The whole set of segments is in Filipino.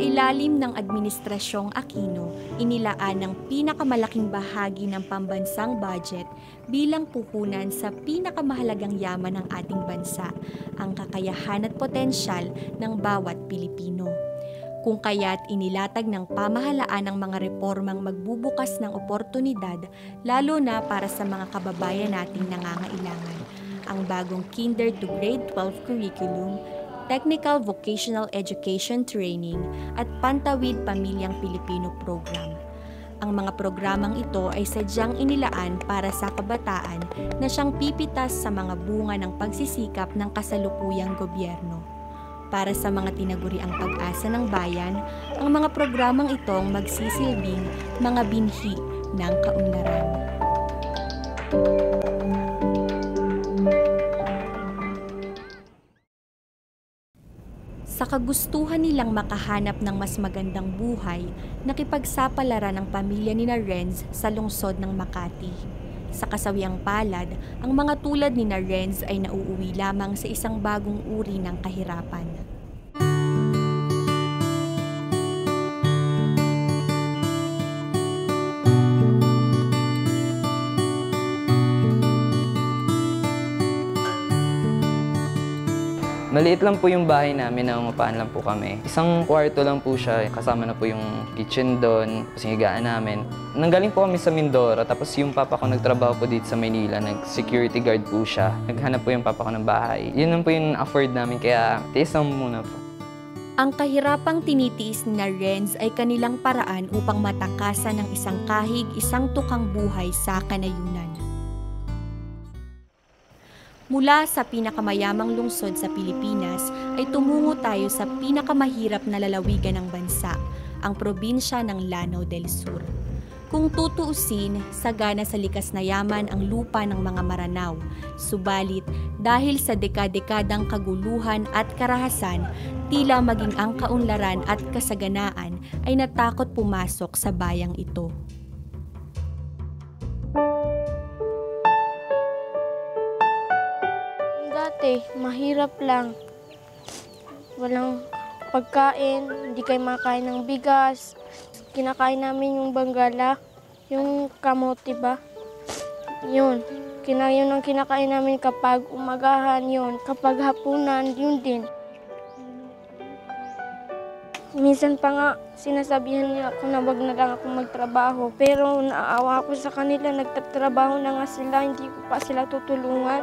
ilalim ng Administrasyong Aquino, inilaan ng pinakamalaking bahagi ng pambansang budget bilang puhunan sa pinakamahalagang yaman ng ating bansa, ang kakayahan at potensyal ng bawat Pilipino. Kung kaya't inilatag ng pamahalaan ng mga reformang magbubukas ng oportunidad lalo na para sa mga kababayan nating nangangailangan. Ang bagong Kinder to Grade 12 curriculum Technical Vocational Education Training at Pantawid Pamilyang Pilipino Program. Ang mga programang ito ay sadyang inilaan para sa kabataan na siyang pipitas sa mga bunga ng pagsisikap ng kasalukuyang gobyerno. Para sa mga tinaguriang pag-asa ng bayan, ang mga programang itong magsisilbing mga binhi ng kaunlaran. Sa kagustuhan nilang makahanap ng mas magandang buhay, nakipagsapalaran ang pamilya ni na Renz sa lungsod ng Makati. Sa kasawiang palad, ang mga tulad ni na Renz ay nauuwi lamang sa isang bagong uri ng kahirapan. Maliit lang po yung bahay namin, nangungupahan lang po kami. Isang kwarto lang po siya, kasama na po yung kitchen doon, higaan namin. Nanggaling po kami sa Mindoro, tapos yung papa ko nagtrabaho po dito sa Maynila, nag-security guard po siya. Naghanap po yung papa ko ng bahay. Yun lang po yung afford namin, kaya tiis lang muna po. Ang kahirapang tinitiis ni na Renz ay kanilang paraan upang matakasan ng isang kahig, isang tukang buhay sa kanayunan. Mula sa pinakamayamang lungsod sa Pilipinas ay tumungo tayo sa pinakamahirap na lalawigan ng bansa, ang probinsya ng Lanao del Sur. Kung tutuusin, sagana sa likas na yaman ang lupa ng mga Maranao. Subalit, dahil sa dekadekadang kaguluhan at karahasan, tila maging ang kaunlaran at kasaganaan ay natakot pumasok sa bayang ito. Dati, mahirap lang. Walang pagkain, hindi kayo makain ng bigas. Kinakain namin yung banggala, yung kamote ba? Yun. Kina, yun ang kinakain namin kapag umagahan yun. Kapag hapunan, yun din. Minsan pa nga, sinasabihan niya ako na wag na lang ako magtrabaho. Pero naawa ako sa kanila, nagtatrabaho na nga sila, hindi ko pa sila tutulungan.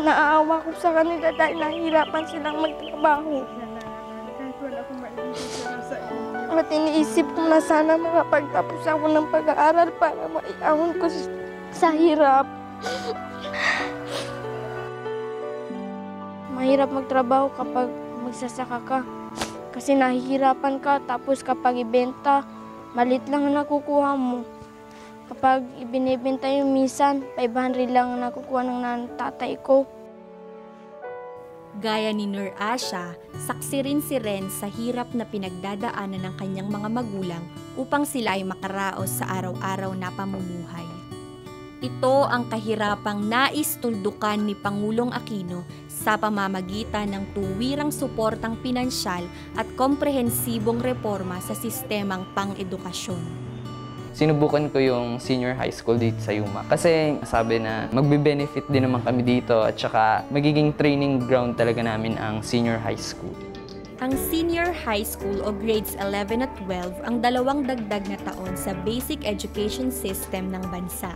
Naaawa ko sa kanila dahil nahihirapan silang magtrabaho. At iniisip ko na sana makapagtapos ako ng pag-aaral para maiahon ko sa hirap. Mahirap magtrabaho kapag magsasaka ka. Kasi nahihirapan ka, tapos kapag ibenta, malit lang ang nakukuha mo. Kapag ibinibenta yung minsan, 500 lang ang nakukuha ng tatay ko. Gaya ni Nur Asha, saksi rin si Ren sa hirap na pinagdadaanan ng kanyang mga magulang upang sila ay makaraos sa araw-araw na pamumuhay. Ito ang kahirapang nais tuldukan ni Pangulong Aquino sa pamamagitan ng tuwirang suportang pinansyal at komprehensibong reforma sa sistemang pang-edukasyon. Sinubukan ko yung senior high school dito sa Yuma. Kasi sabi na magbe-benefit din naman kami dito at saka magiging training ground talaga namin ang senior high school. Ang senior high school o grades 11 at 12 ang dalawang dagdag na taon sa basic education system ng bansa.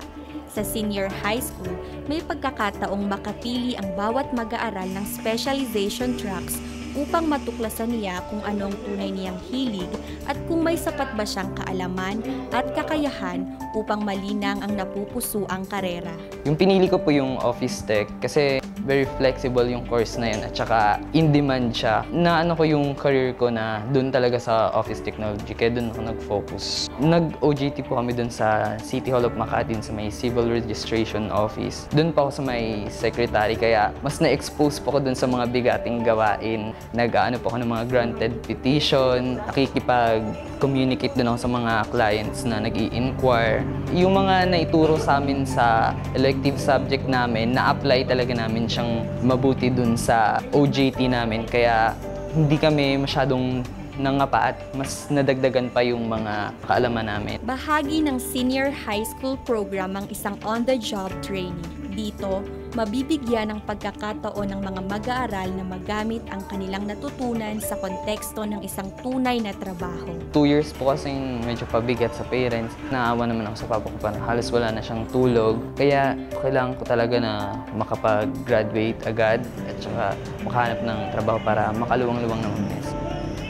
Sa senior high school, may pagkakataong makapili ang bawat mag-aaral ng specialization tracks upang matuklasan niya kung anong tunay niyang hilig at kung may sapat ba siyang kaalaman at kakayahan upang malinang ang napupuso ang karera. Yung pinili ko po yung office tech kasi very flexible yung course na yun at saka in demand siya. Na ano ko yung career ko na doon talaga sa office technology kaya doon ako nag-focus. Nag-OJT po kami doon sa City Hall of Makati sa may civil registration office. Doon pa ako sa may secretary kaya mas na-expose po ako doon sa mga bigating gawain. Nag-ano po ako ng mga granted petition, nakikipag-communicate doon ako sa mga clients na nag inquire Yung mga naituro sa amin sa elective subject namin, na-apply talaga namin siyang mabuti doon sa OJT namin. Kaya hindi kami masyadong nangapa at mas nadagdagan pa yung mga kaalaman namin. Bahagi ng senior high school program ang isang on-the-job training. Dito, mabibigyan ng pagkakataon ng mga mag-aaral na magamit ang kanilang natutunan sa konteksto ng isang tunay na trabaho. Two years po kasing medyo pabigat sa parents. Naawa naman ako sa papa ko parang halos wala na siyang tulog. Kaya kailangan ko talaga na makapag-graduate agad at saka makahanap ng trabaho para makaluwang-luwang ng mes.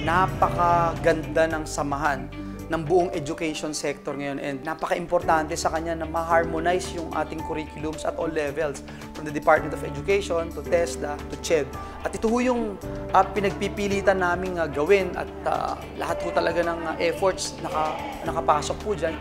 napakaganda ng samahan ng buong education sector ngayon and napaka-importante sa kanya na ma-harmonize yung ating curriculums at all levels from the Department of Education to TESDA to CHED. At ito ho yung ah, pinagpipilitan namin ah, gawin at ah, lahat ho talaga ng ah, efforts naka, nakapasok po dyan.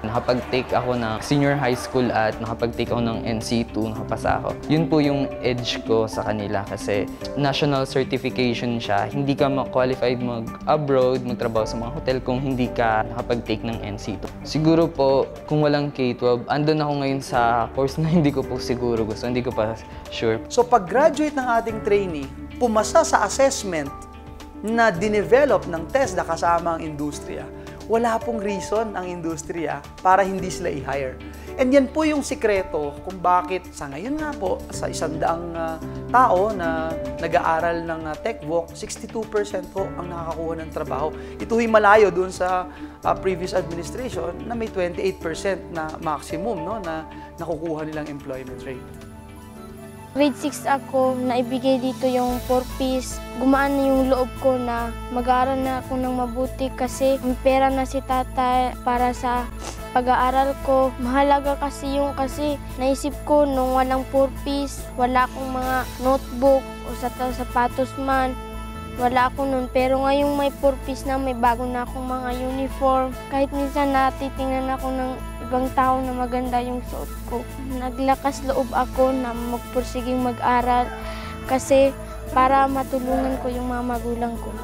Nakapag-take ako ng senior high school at nakapag-take ako ng NC2, nakapasa ako. Yun po yung edge ko sa kanila kasi national certification siya. Hindi ka ma-qualified mag-abroad, magtrabaho sa mga hotel kung hindi ka nakapag-take ng NC2. Siguro po, kung walang K-12, andun ako ngayon sa course na hindi ko po siguro gusto, hindi ko pa sure. So pag-graduate ng ating trainee, pumasa sa assessment na dinevelop ng TESDA kasama ang industriya, wala pong reason ang industriya para hindi sila i-hire. And yan po yung sikreto kung bakit sa ngayon nga po, sa isang daang ah, tao na nag-aaral ng uh, TechVoc, 62% po ang nakakakuha ng trabaho. Ito ay malayo dun sa ah, previous administration na may 28% na maximum no, na nakukuha nilang employment rate. Grade 6 ako, naibigay dito yung 4-piece. Gumaan na yung loob ko na mag-aaral na ako ng mabuti kasi may pera na si tata para sa pag-aaral ko. Mahalaga kasi yung kasi naisip ko nung walang 4-piece, wala akong mga notebook o sa sapatos man. Wala ako nun. Pero ngayong may 4-piece na, may bago na akong mga uniform. Kahit minsan natitingnan ako ng ibang tao na maganda yung suot ko. Naglakas loob ako na magpursiging mag-aral kasi para matulungan ko yung mga magulang ko.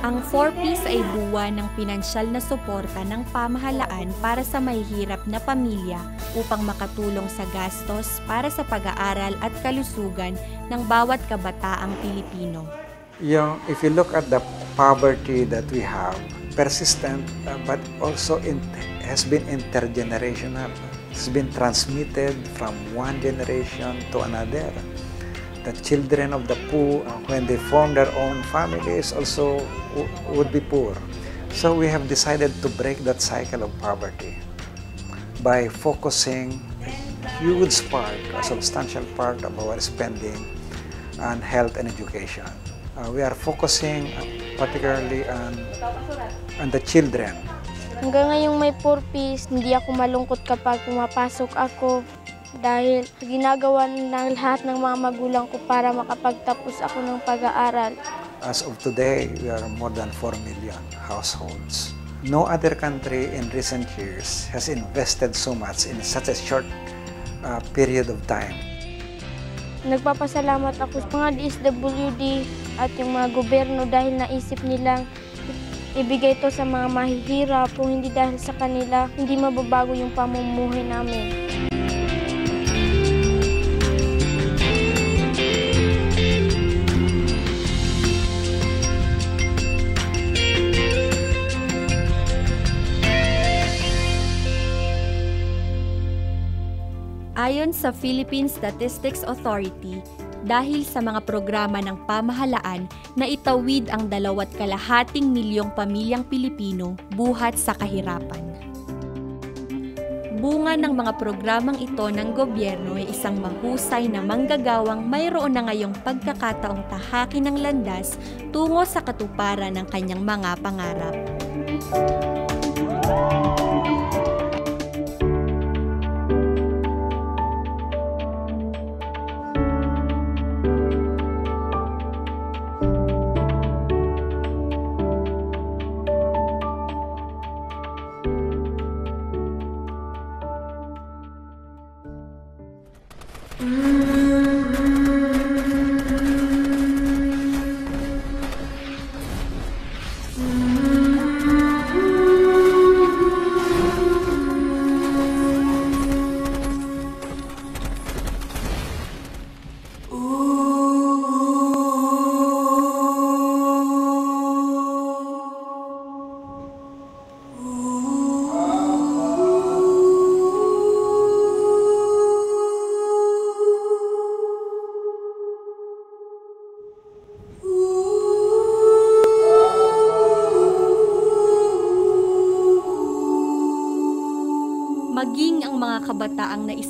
Ang 4Ps ay buwa ng pinansyal na suporta ng pamahalaan para sa mahihirap na pamilya upang makatulong sa gastos para sa pag-aaral at kalusugan ng bawat kabataang Pilipino. Yung, if you look at the poverty that we have, persistent uh, but also in, has been intergenerational. It's been transmitted from one generation to another. The children of the poor, uh, when they form their own families, also would be poor. So we have decided to break that cycle of poverty by focusing a huge part, a substantial part of our spending on health and education. Uh, we are focusing uh, particularly on, on the children. Hanggang ngayong may purpose, hindi ako malungkot kapag pumapasok ako dahil ginagawa ng lahat ng mga magulang ko para makapagtapos ako ng pag-aaral. As of today, we are more than 4 million households. No other country in recent years has invested so much in such a short uh, period of time. Nagpapasalamat ako sa mga DSWD at yung mga gobyerno dahil naisip nilang ibigay to sa mga mahihirap kung hindi dahil sa kanila, hindi mababago yung pamumuhay namin. Ayon sa Philippine Statistics Authority, dahil sa mga programa ng pamahalaan na itawid ang dalawat kalahating milyong pamilyang Pilipino buhat sa kahirapan. Bunga ng mga programang ito ng gobyerno ay isang mahusay na manggagawang mayroon na ngayong pagkakataong tahakin ng landas tungo sa katuparan ng kanyang mga pangarap. kabataang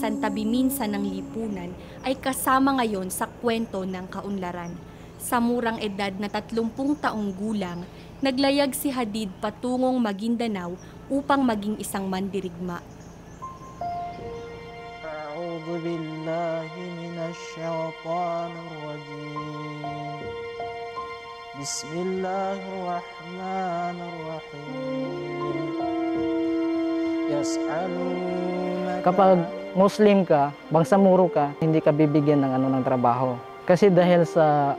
naisantabi minsan ng lipunan ay kasama ngayon sa kwento ng kaunlaran. Sa murang edad na 30 taong gulang, naglayag si Hadid patungong Maguindanao upang maging isang mandirigma. أعوذ بالله من الشيطان الرجيم بسم الله الرحمن الرحيم يسألونك Kapag Muslim ka, bangsamoro ka, hindi ka bibigyan ng ano ng trabaho. Kasi dahil sa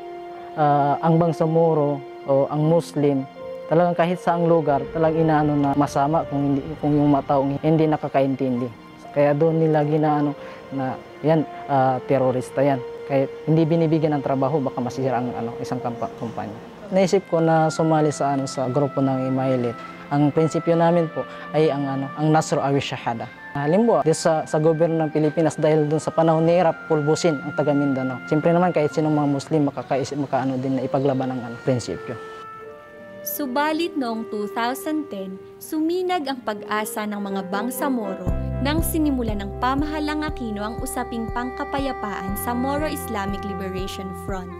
ah, ang bangsamoro o ang Muslim, talagang kahit sa ang lugar, talagang inaano na masama kung hindi kung yung mga taong hindi nakakaintindi. Kaya doon nila ginaano na yan ah, terorista yan. Kaya hindi binibigyan ng trabaho baka masira ang ano isang kampa- kumpanya. Naisip ko na sumali sa ano sa grupo ng Imailit. Ang prinsipyo namin po ay ang ano ang Nasr Awi Shahada. Halimbawa, dito sa, sa gobyerno ng Pilipinas dahil doon sa panahon ni Iraq, pulbusin ang taga Mindanao. Siyempre naman kahit sinong mga Muslim makakaisip makaano din na ipaglaban ang ano, prinsipyo. Subalit noong 2010, suminag ang pag-asa ng mga bangsamoro nang sinimulan ng pamahalang Aquino ang usaping pangkapayapaan sa Moro Islamic Liberation Front.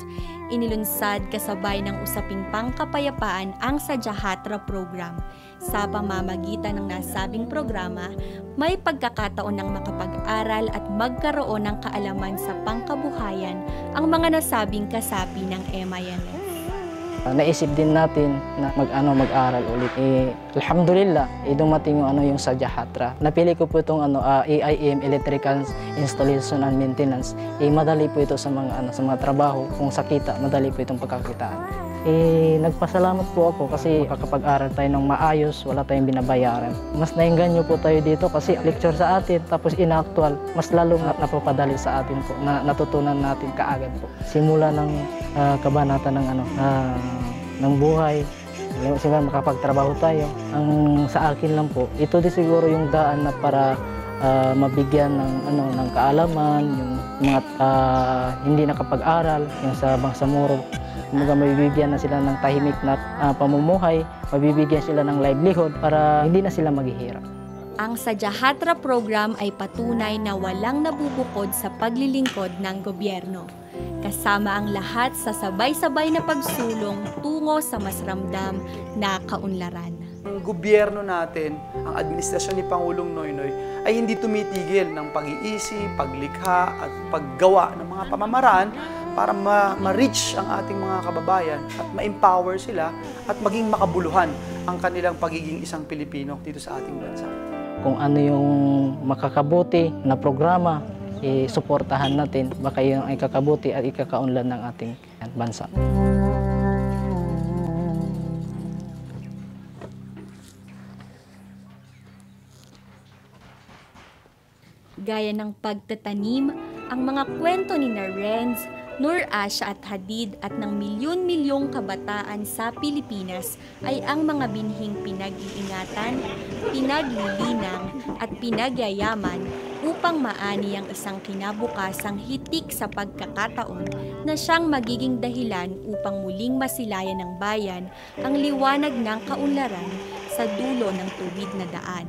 Inilunsad kasabay ng usaping pangkapayapaan ang Sajahatra Program. Sa pamamagitan ng nasabing programa, may pagkakataon ng makapag-aral at magkaroon ng kaalaman sa pangkabuhayan ang mga nasabing kasapi ng MILF. Uh, naisip din natin na mag-ano mag-aral ulit. Eh, alhamdulillah, eh, dumating yung ano yung sa Jahatra. Napili ko po itong ano ah, AIM Electrical Installation and Maintenance. Eh, madali po ito sa mga ano sa mga trabaho. Kung sa kita, madali po itong pagkakitaan. Eh, nagpasalamat po ako kasi makakapag-aral tayo ng maayos, wala tayong binabayaran. Mas nainganyo po tayo dito kasi lecture sa atin, tapos inactual, mas lalong na, napapadali sa atin po, na natutunan natin kaagad po. Simula ng ah, kabanata ng ano, ah, ng buhay, siguro makapagtrabaho tayo. Ang sa akin lang po, ito din siguro yung daan na para ah, mabigyan ng ano ng kaalaman, yung mga ah, hindi nakapag-aral, yung sa Bangsamoro. Kumbaga mabibigyan na sila ng tahimik na ah, pamumuhay, mabibigyan sila ng livelihood para hindi na sila maghihirap. Ang Sajahatra program ay patunay na walang nabubukod sa paglilingkod ng gobyerno. Kasama ang lahat sa sabay-sabay na pagsulong tungo sa mas ramdam na kaunlaran. Ang gobyerno natin, ang administrasyon ni Pangulong Noynoy ay hindi tumitigil ng pag-iisip, paglikha at paggawa ng mga pamamaraan para ma- ma-reach ang ating mga kababayan at ma-empower sila at maging makabuluhan ang kanilang pagiging isang Pilipino dito sa ating bansa. Kung ano yung makakabuti na programa, i-suportahan natin, baka yun ay kakabuti at ikakaunlad ng ating bansa. Gaya ng pagtatanim, ang mga kwento ni na Renz, Nur Asha at Hadid at ng milyon-milyong kabataan sa Pilipinas ay ang mga binhing pinag-iingatan, pinaglilinang at pinagyayaman upang maani ang isang kinabukasang hitik sa pagkakataon na siyang magiging dahilan upang muling masilayan ng bayan ang liwanag ng kaunlaran sa dulo ng tuwid na daan.